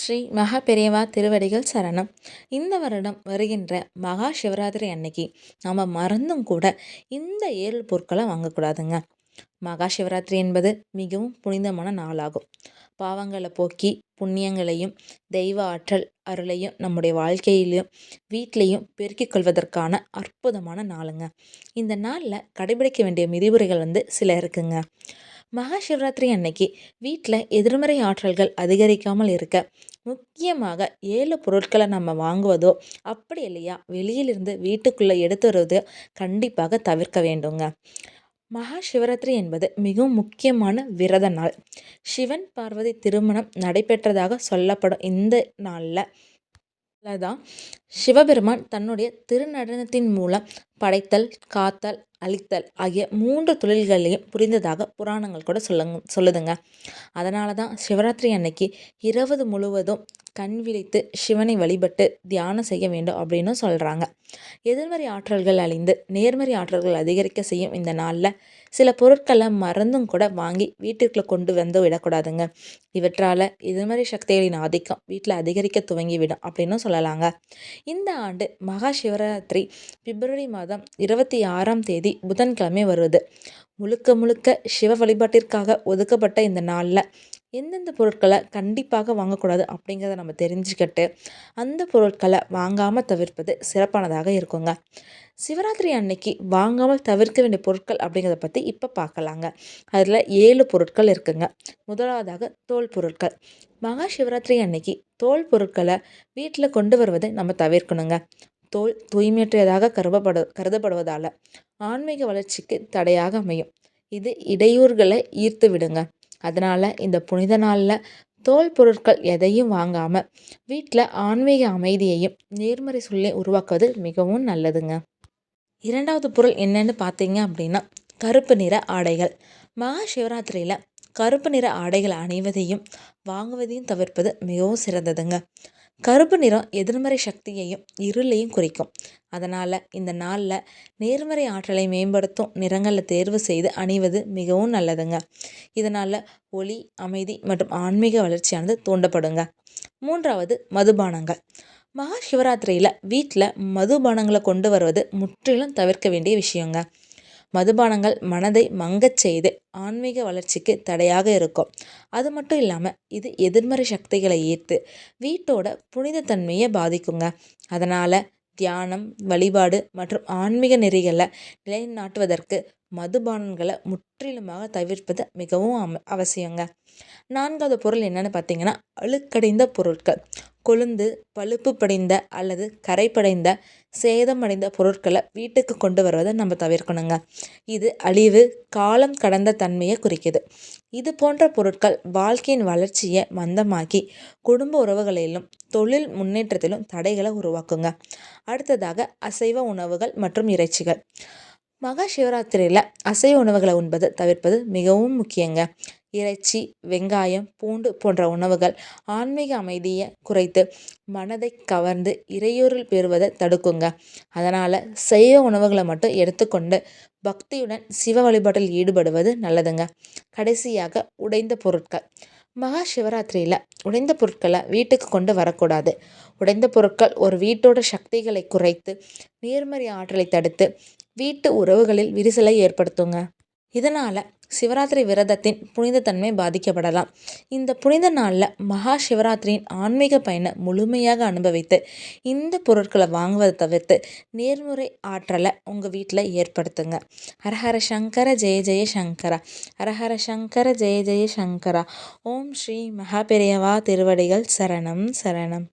ஸ்ரீ மகா பெரியவா திருவடிகள் சரணம். இந்த வருடம் வருகின்ற மகா சிவராத்திரி அன்னைக்கு நம்ம மறந்தும் கூட இந்த ஏழு பொருட்களை வாங்கக்கூடாதுங்க. மகா சிவராத்திரி என்பது மிகவும் புனிதமான நாளாகும். பாவங்களை போக்கி புண்ணியங்களையும் தெய்வ ஆற்றல் அருளையும் நம்முடைய வாழ்க்கையிலையும் வீட்லேயும் பெருக்கிக் கொள்வதற்கான அற்புதமான நாளுங்க. இந்த நாளில் கடைபிடிக்க வேண்டிய விதிமுறைகள் வந்து சில இருக்குங்க. மகா சிவராத்திரி அன்னைக்கு வீட்டில் எதிர்மறை ஆற்றல்கள் அதிகரிக்காமல் இருக்க முக்கியமாக ஏழு பொருட்களை நம்ம வாங்குவதோ அப்படி இல்லையா வெளியிலிருந்து வீட்டுக்குள்ளே எடுத்து வருவதோ கண்டிப்பாக தவிர்க்க வேண்டுங்க. மகா சிவராத்திரி என்பது மிகவும் முக்கியமான விரத நாள். சிவன் பார்வதி திருமணம் நடைபெற்றதாக சொல்லப்படும் இந்த நாளில் தான் சிவபெருமான் தன்னுடைய திருநடனத்தின் மூலம் படைத்தல் காத்தல் அழித்தல் ஆகிய மூன்று தொழில்களையும் புரிந்ததாக புராணங்கள் கூட சொல்லுங்க சொல்லுதுங்க. அதனால தான் சிவராத்திரி அன்னைக்கு இரவு முழுவதும் கண் விழித்து சிவனை வழிபட்டு தியானம் செய்ய வேண்டும் அப்படின்னு சொல்கிறாங்க எதிர்மறை ஆற்றல்கள் அழிந்து நேர்மறை ஆற்றல்கள் அதிகரிக்க செய்யும் இந்த நாளில் சில பொருட்களை மறந்தும் கூட வாங்கி வீட்டிற்குள்ளே கொண்டு வந்து விடக்கூடாதுங்க. இவற்றால் எதிர்மறை சக்திகளின் ஆதிக்கம் வீட்டில் அதிகரிக்க துவங்கிவிடும் அப்படின்னு சொல்லலாங்க. இந்த ஆண்டு மகா சிவராத்திரி பிப்ரவரி மாதம் இருபத்தி ஆறாம் தேதி புதன்கிழமை வருவது முழுக்க முழுக்க சிவ வழிபாட்டிற்காக ஒதுக்கப்பட்ட இந்த நாளில் எந்தெந்த பொருட்களை கண்டிப்பாக வாங்கக்கூடாது அப்படிங்கிறத நம்ம தெரிஞ்சுக்கிட்டு அந்த பொருட்களை வாங்காமல் தவிர்ப்பது சிறப்பானதாக இருக்குங்க. சிவராத்திரி அன்னைக்கு வாங்காமல் தவிர்க்க வேண்டிய பொருட்கள் அப்படிங்கிறத பற்றி இப்போ பார்க்கலாங்க அதில் ஏழு பொருட்கள் இருக்குங்க. முதலாவதாக தோல் பொருட்கள். மகா சிவராத்திரி அன்னைக்கு தோல் பொருட்களை வீட்டில் கொண்டு வருவதை நம்ம தவிர்க்கணுங்க. தோல் தூய்மையற்றதாக கருதப்படு கருதப்படுவதால் ஆன்மீக வளர்ச்சிக்கு தடையாக அமையும். இது இடையூறுகளை ஈர்த்து விடுங்க. அதனால் இந்த புனித நாளில் தோல் பொருட்கள் எதையும் வாங்காமல் வீட்டில் ஆன்மீக அமைதியையும் நேர்மறை சொல்லி உருவாக்குவது மிகவும் நல்லதுங்க. இரண்டாவது பொருள் என்னன்னு பார்த்தீங்க அப்படின்னா கருப்பு நிற ஆடைகள். மகா சிவராத்திரியில் கருப்பு நிற ஆடைகள் அணிவதையும் வாங்குவதையும் தவிர்ப்பது மிகவும் சிறந்ததுங்க. கருப்பு நிறம் எதிர்மறை சக்தியையும் இருளையும் குறிக்கும். அதனால் இந்த நாளில் நேர்மறை ஆற்றலை மேம்படுத்தும் நிறங்களை தேர்வு செய்து அணிவது மிகவும் நல்லதுங்க. இதனால் ஒளி அமைதி மற்றும் ஆன்மீக வளர்ச்சியானது தூண்டப்படுங்க. மூன்றாவது மதுபானங்கள். மகா சிவராத்திரியில் வீட்டில் மதுபானங்களை கொண்டு வருவது முற்றிலும் தவிர்க்க வேண்டிய விஷயங்க. மதுபானங்கள் மனதை மங்கச் செய்து ஆன்மீக வளர்ச்சிக்கு தடையாக இருக்கும். அது மட்டும் இல்லாமல் இது எதிர்மறை சக்திகளை ஈர்த்து வீட்டோட புனிதத்தன்மையை பாதிக்குங்க. அதனால் தியானம் வழிபாடு மற்றும் ஆன்மீக நெறிகளை நிலைநாட்டுவதற்கு மதுபானங்களை முற்றிலுமாக தவிர்ப்பது மிகவும் அவசியங்க. நான்காவது பொருள் என்னென்னு பார்த்தீங்கன்னா அழுக்கடைந்த பொருட்கள். கொழுந்து பழுப்பு படைந்த அல்லது கரைப்படைந்த சேதமடைந்த பொருட்களை வீட்டுக்கு கொண்டு வருவதை நம்ம தவிர்க்கணுங்க. இது அழிவு காலம் கடந்த தன்மையை குறிக்குது. இது போன்ற பொருட்கள் வாழ்க்கையின் வளர்ச்சியை மந்தமாக்கி குடும்ப உறவுகளிலும் தொழில் முன்னேற்றத்திலும் தடைகளை உருவாக்குங்க. அடுத்ததாக அசைவ உணவுகள் மற்றும் இறைச்சிகள். மகா சிவராத்திரியில் அசைவ உணவுகளை உண்பது தவிர்ப்பது மிகவும் முக்கியங்க. இறைச்சி வெங்காயம் பூண்டு போன்ற உணவுகள் ஆன்மீக அமைதியை குறைத்து மனதை கவர்ந்து இறையூரில் பெறுவதை தடுக்குங்க. அதனால் சைவ உணவுகளை மட்டும் எடுத்துக்கொண்டு பக்தியுடன் சிவ வழிபாட்டில் ஈடுபடுவது நல்லதுங்க. கடைசியாக உடைந்த பொருட்கள். மகா சிவராத்திரியில் உடைந்த பொருட்களை வீட்டுக்கு கொண்டு வரக்கூடாது. உடைந்த பொருட்கள் ஒரு வீட்டோட சக்திகளை குறைத்து நேர்மறை ஆற்றலை தடுத்து வீட்டு உறவுகளில் விரிசலை ஏற்படுத்துங்க. இதனால் சிவராத்திரி விரதத்தின் புனிதத்தன்மை பாதிக்கப்படலாம். இந்த புனித நாளில் மகா சிவராத்திரியின் ஆன்மீக பயனை முழுமையாக அனுபவித்து இந்த பொருட்களை வாங்குவதை தவிர்த்து நேர்முறை ஆற்றலை உங்கள் வீட்டில் ஏற்படுத்துங்க. ஹரஹர சங்கர ஜெய ஜெய சங்கரா ஹரஹர சங்கர ஜெய ஜெய சங்கரா. ஓம் ஸ்ரீ மகா பெரியவா திருவடிகள் சரணம் சரணம்.